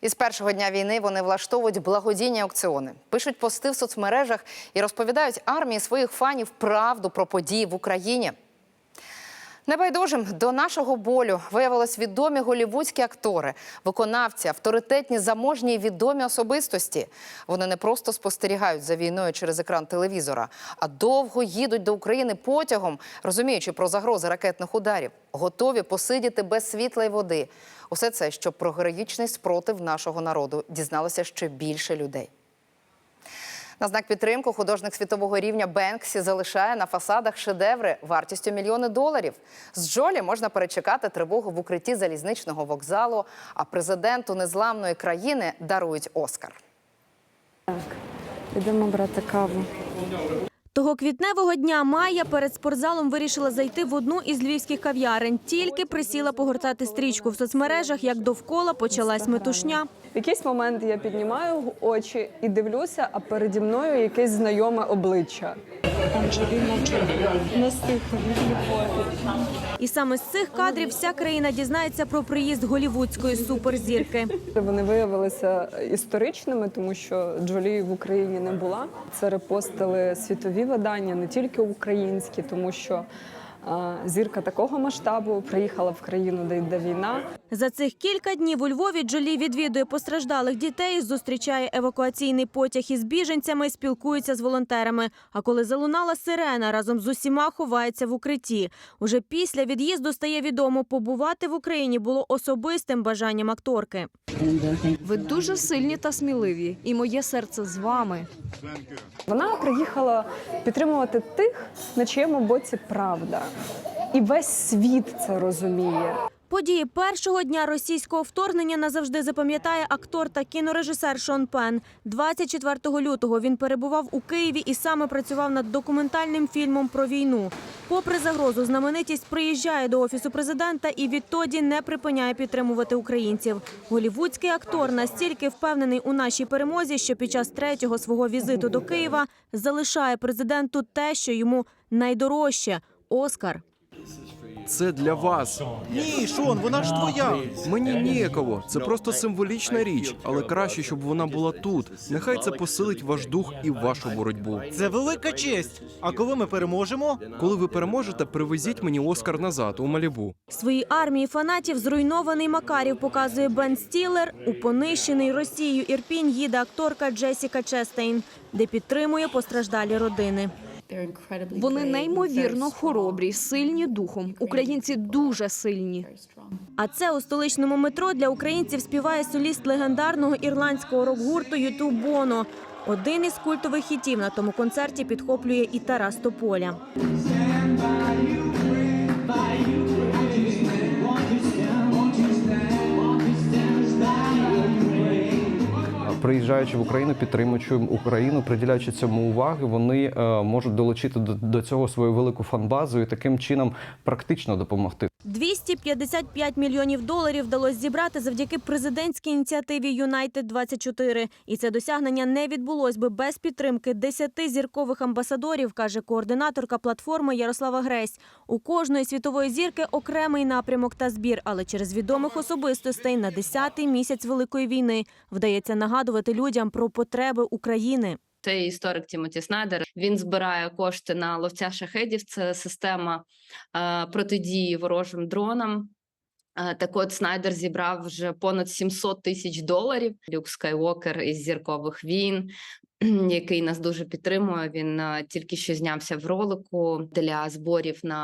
Із першого дня війни вони влаштовують благодійні аукціони, пишуть пости в соцмережах і розповідають армії своїх фанів правду про події в Україні. Небайдужим до нашого болю виявились відомі голівудські актори, виконавці, авторитетні, заможні і відомі особистості. Вони не просто спостерігають за війною через екран телевізора, а довго їдуть до України потягом, розуміючи про загрози ракетних ударів, готові посидіти без світла й води. Усе це, щоб про героїчний спротив нашого народу дізналося ще більше людей. На знак підтримку художник світового рівня Бенксі залишає на фасадах шедеври вартістю мільйони доларів. З Джолі можна перечекати тривогу в укритті залізничного вокзалу, а президенту незламної країни дарують Оскар. Так, ідемо брати каву. Того квітневого дня Майя перед спортзалом вирішила зайти в одну із львівських кав'ярень. Тільки присіла погортати стрічку в соцмережах, як довкола почалась метушня. В якийсь момент я піднімаю очі і дивлюся, а переді мною якесь знайоме обличчя. І саме з цих кадрів вся країна дізнається про приїзд голівудської суперзірки. Вони виявилися історичними, тому що Джолі в Україні не була. Це репостили світові видання, не тільки українські, тому що зірка такого масштабу приїхала в країну, де йде війна. За цих кілька днів у Львові Джолі відвідує постраждалих дітей, зустрічає евакуаційний потяг із біженцями, спілкується з волонтерами. А коли залунала сирена, разом з усіма ховається в укритті. Уже після від'їзду стає відомо, побувати в Україні було особистим бажанням акторки. Ви дуже сильні та сміливі, і моє серце з вами. Вона приїхала підтримувати тих, на чиєму боці правда. І весь світ це розуміє. Події першого дня російського вторгнення назавжди запам'ятає актор та кінорежисер Шон Пен. 24 лютого він перебував у Києві і саме працював над документальним фільмом про війну. Попри загрозу, знаменитість приїжджає до офісу президента і відтоді не припиняє підтримувати українців. Голівудський актор настільки впевнений у нашій перемозі, що під час третього свого візиту до Києва залишає президенту те, що йому найдорожче Оскар. Це для вас. Ні, Шон, вона ж твоя. Мені ніяково. Це просто символічна річ, але краще, щоб вона була тут. Нехай це посилить ваш дух і вашу боротьбу. Це велика честь. А коли ми переможемо? Коли ви переможете, привезіть мені Оскар назад у Малібу. Своїй армії фанатів зруйнований Макарів показує Бен Стілер. У понищений Росією Ірпінь їде акторка Джесіка Честейн, де підтримує постраждалі родини. Вони неймовірно хоробрі, сильні духом. Українці дуже сильні. А це у столичному метро для українців співає соліст легендарного ірландського рок-гурту Юту Боно. Один із культових хітів на тому концерті підхоплює і Тарас Тополя. Приїжджаючи в Україну, підтримуючи Україну, приділяючи цьому уваги, вони е, можуть долучити до, до цього свою велику фанбазу і таким чином практично допомогти. 255 мільйонів доларів вдалося зібрати завдяки президентській ініціативі Юнайтед 24 І це досягнення не відбулось би без підтримки 10 зіркових амбасадорів, каже координаторка платформи Ярослава Гресь. У кожної світової зірки окремий напрямок та збір, але через відомих особистостей на 10-й місяць великої війни вдається нагадувати людям про потреби України. Це історик Тімоті Снайдер. Він збирає кошти на ловця шахедів. Це система е, протидії ворожим дронам. Так от Снайдер зібрав вже понад 700 тисяч доларів. Люк Скайуокер із зіркових війн, який нас дуже підтримує. Він тільки що знявся в ролику для зборів на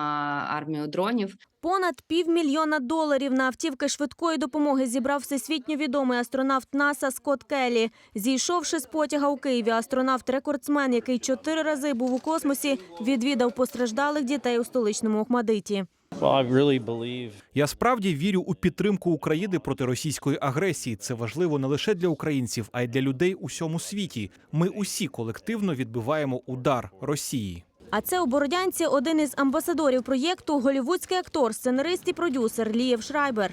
армію дронів. Понад півмільйона доларів на автівки швидкої допомоги зібрав всесвітньо відомий астронавт НАСА Скотт Келлі. Зійшовши з потяга у Києві, астронавт-рекордсмен, який чотири рази був у космосі, відвідав постраждалих дітей у столичному Охмадиті. Я справді вірю у підтримку України проти російської агресії. Це важливо не лише для українців, а й для людей у всьому світі. Ми усі колективно відбиваємо удар Росії. А це у Бородянці один із амбасадорів проєкту голівудський актор, сценарист і продюсер Лієв Шрайбер.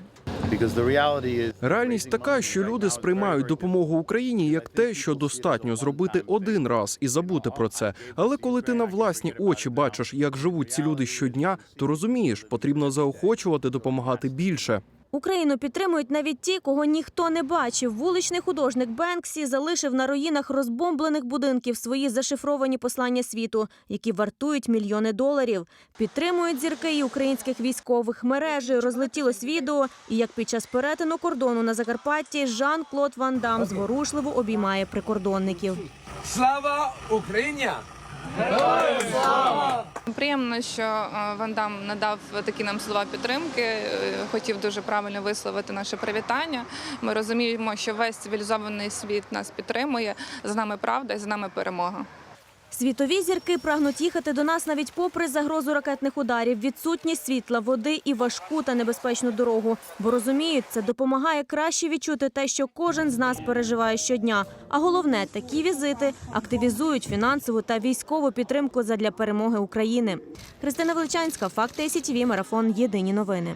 Реальність така, що люди сприймають допомогу Україні як те, що достатньо зробити один раз і забути про це. Але коли ти на власні очі бачиш, як живуть ці люди щодня, то розумієш, потрібно заохочувати допомагати більше. Україну підтримують навіть ті, кого ніхто не бачив. Вуличний художник Бенксі залишив на руїнах розбомблених будинків свої зашифровані послання світу, які вартують мільйони доларів. Підтримують зірки і українських військових. Мережею розлетілось відео, і як під час перетину кордону на Закарпатті Жан-Клод Ван Дам зворушливо обіймає прикордонників. Слава Україні! Приємно, що Вандам Ван Дам надав такі нам слова підтримки. е, Хотів дуже правильно висловити наше привітання. Ми розуміємо, що весь цивілізований світ нас підтримує. За нами правда і за нами перемога. Світові зірки прагнуть їхати до нас навіть попри загрозу ракетних ударів, відсутність світла, води і важку та небезпечну дорогу. Бо розуміють, це допомагає краще відчути те, що кожен з нас переживає щодня. А головне, такі візити активізують фінансову та військову підтримку задля перемоги України. Христина Величанська, факти СІТВ, марафон. Єдині новини.